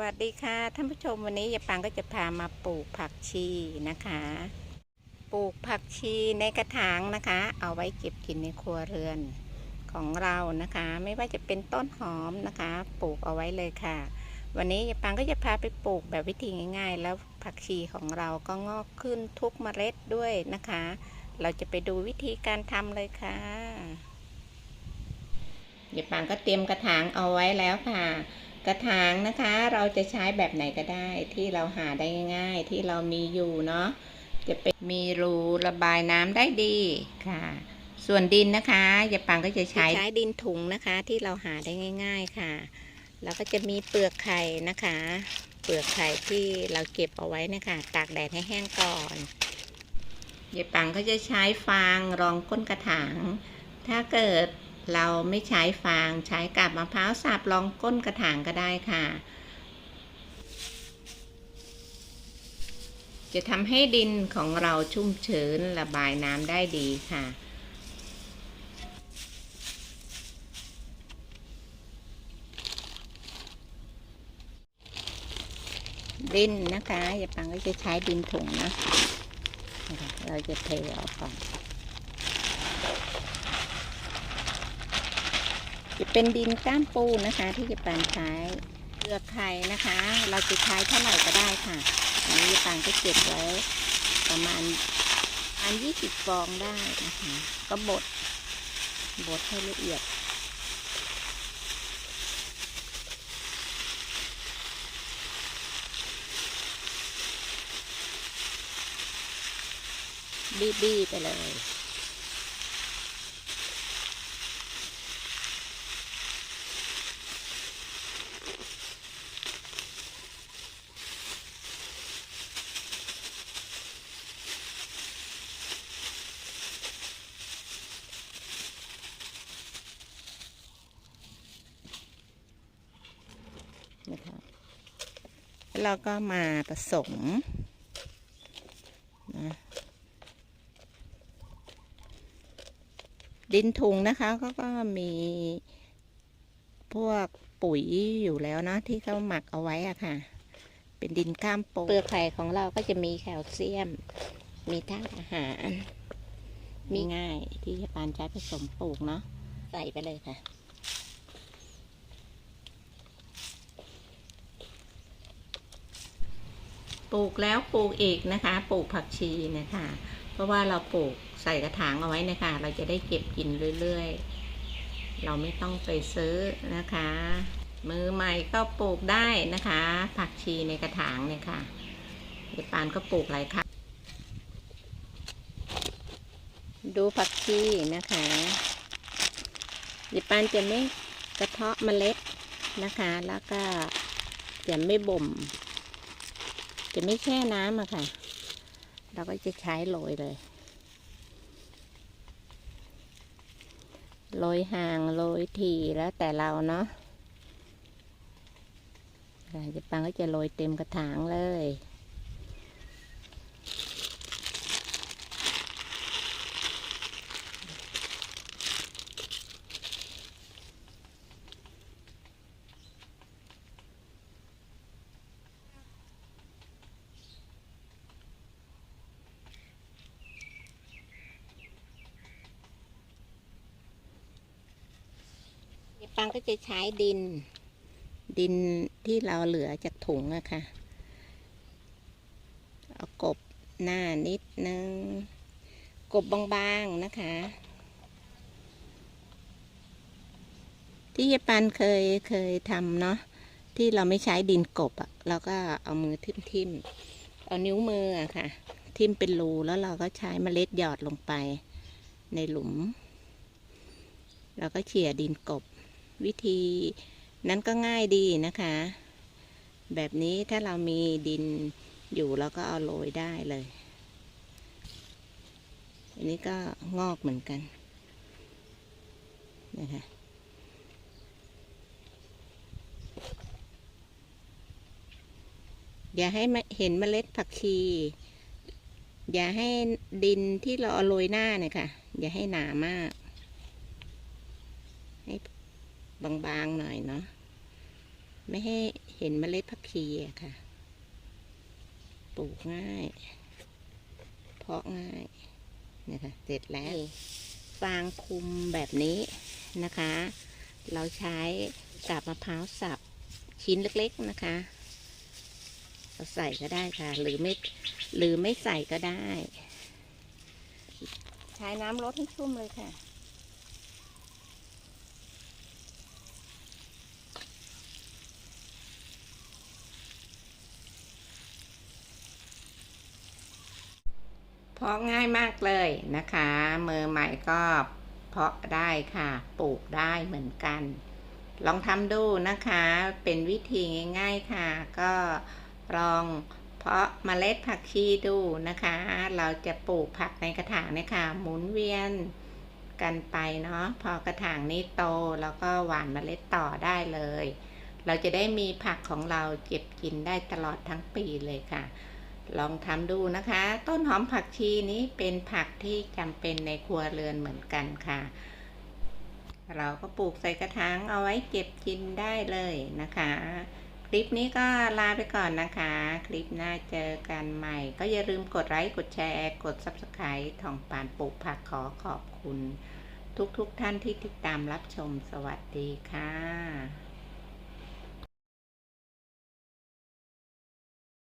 วัสดีค่ะท่านผู้ชมวันนี้ยายปังก็จะพามาปลูกผักชีนะคะ ปลูกผักชีในกระถางนะคะ เอาไว้เก็บกินในครัวเรือนของเรานะคะ ไม่ว่าจะเป็นต้นหอมนะคะ ปลูกเอาไว้เลยค่ะ วันนี้ยายปังก็จะพาไปปลูกแบบวิธีง่าย ๆ แล้วผักชีของเราก็งอกขึ้นทุกเมล็ดด้วยนะคะ เราจะไปดูวิธีการทำเลยค่ะยายปังก็เตรียมกระถางเอาไว้แล้วค่ะ กระถางนะคะ เราจะใช้แบบไหนก็ได้ที่เราหาได้ง่ายๆที่เรามีอยู่เนาะจะเป็นมีรูระบายน้ำได้ดีค่ะ ส่วนดินนะคะยายปังก็จะใช้ใช้ดินถุงนะคะ ที่เราหาได้ง่าย ๆค่ะ แล้วก็จะมีเปลือกไข่นะคะ เปลือกไข่ที่เราเก็บเอาไว้นะคะตากแดดให้แห้งก่อนยายปังก็จะใช้ฟางรองก้นกระถาง ถ้าเกิด เราไม่ใช้ฟางใช้กาบมะพร้าวสับรองก้นกระถางก็ได้ค่ะ จะทำให้ดินของเราชุ่มชื้นระบายน้ำได้ดีค่ะดินนะคะอย่าปังก็จะใช้ดินถุงนะนะคะเราจะเทออกก่อน จะเป็นดินก้ามปูนะคะ ที่จะปานใช้เปลือกไข่นะคะ เราจะใช้เท่าไหร่ก็ได้ค่ะอันนี้ปานก็เก็บไว้ประมาณอันยี่สิบฟองได้นะคะ ก็บดบดให้ละเอียดบี้ๆไปเลย เราก็มาผสมนะดินถุงนะคะก็ก็มีพวกปุ๋ยอยู่แล้วเนอะที่เขาหมักเอาไว้อะค่ะ เป็นดินก้ามปูเปลือกไข่ของเราก็จะมีแคลเซียม มีธาตุอาหาร มีง่ายที่จะปานใช้ผสมปลูกเนาะใส่ไปเลยค่ะ ปลูกแล้วปลูกอีกนะคะ ปลูกผักชีนะคะ เพราะว่าเราปลูกใส่กระถางเอาไว้นะคะ เราจะได้เก็บกินเรื่อยๆ เราไม่ต้องไปซื้อนะคะ มือใหม่ก็ปลูกได้นะคะ ผักชีในกระถางเนี่ยค่ะเดี๋ยวปานก็ปลูกหลายครั้งดูผักชีนะคะเดี๋ยวปานจะไม่กระเทาะเมล็ดนะคะ แล้วก็จะไม่บ่ม จะไม่แช่น้ำอะค่ะ เราก็จะใช้โรยเลยโรยห่างโรยทีแล้วแต่เราเนาะจะปังก็จะโรยเต็มกระถางเลย ปังก็จะใช้ดิน ดินที่เราเหลือจากถุงอะค่ะ เอากบหน้านิดนึง กบบางๆนะคะ ที่ยายปันเคยเคยทำเนาะที่เราไม่ใช้ดินกบอะเราก็เอามือทิ่มๆ เอานิ้วมืออะค่ะ ทิ่มเป็นรูแล้วเราก็ใช้เมล็ดหยอดลงไปในหลุมเราก็เขี่ยดินกบ วิธีนั้นก็ง่ายดีนะคะ แบบนี้ถ้าเรามีดินอยู่เราก็เอาโรยได้เลย อันนี้ก็งอกเหมือนกันนะคะอย่าให้เห็นเมล็ดผักชี อย่าให้ดินที่เราเอาโรยหน้าเนี่ยค่ะ อย่าให้หนามาก ให้ บางๆหน่อยเนาะไม่ให้เห็นเมล็ดผักชีอะค่ะ ปลูกง่าย เพาะง่ายนะคะเสร็จแล้วฟางคุมแบบนี้นะคะ เราใช้กาบมะพร้าวสับชิ้นเล็กๆนะคะเราใส่ก็ได้ค่ะ หรือไม่หรือไม่ใส่ก็ได้ ใช้น้ำรดให้ชุ่มเลยค่ะ เพาะง่ายมากเลยนะคะ มือใหม่ก็เพาะได้ค่ะ ปลูกได้เหมือนกัน ลองทำดูนะคะ เป็นวิธีง่าย ๆค่ะ ก็ลองเพาะเมล็ดผักชีดูนะคะ เราจะปลูกผักในกระถางเนี่ยค่ะ หมุนเวียนกันไปเนาะ พอกระถางนี้โตแล้วก็หว่านเมล็ดต่อได้เลย เราจะได้มีผักของเราเก็บกินได้ตลอดทั้งปีเลยค่ะ ลองทำดูนะคะ ต้นหอมผักชีนี้เป็นผักที่จำเป็นในครัวเรือนเหมือนกันค่ะ เราก็ปลูกใส่กระถางเอาไว้เก็บกินได้เลยนะคะ คลิปนี้ก็ลาไปก่อนนะคะ คลิปหน้าเจอกันใหม่ ก็อย่าลืมกดไลค์กดแชร์กด Subscribe ทองปานปลูกผักขอขอบคุณ ทุกๆทท่านที่ติดตามรับชมสวัสดีค่ะ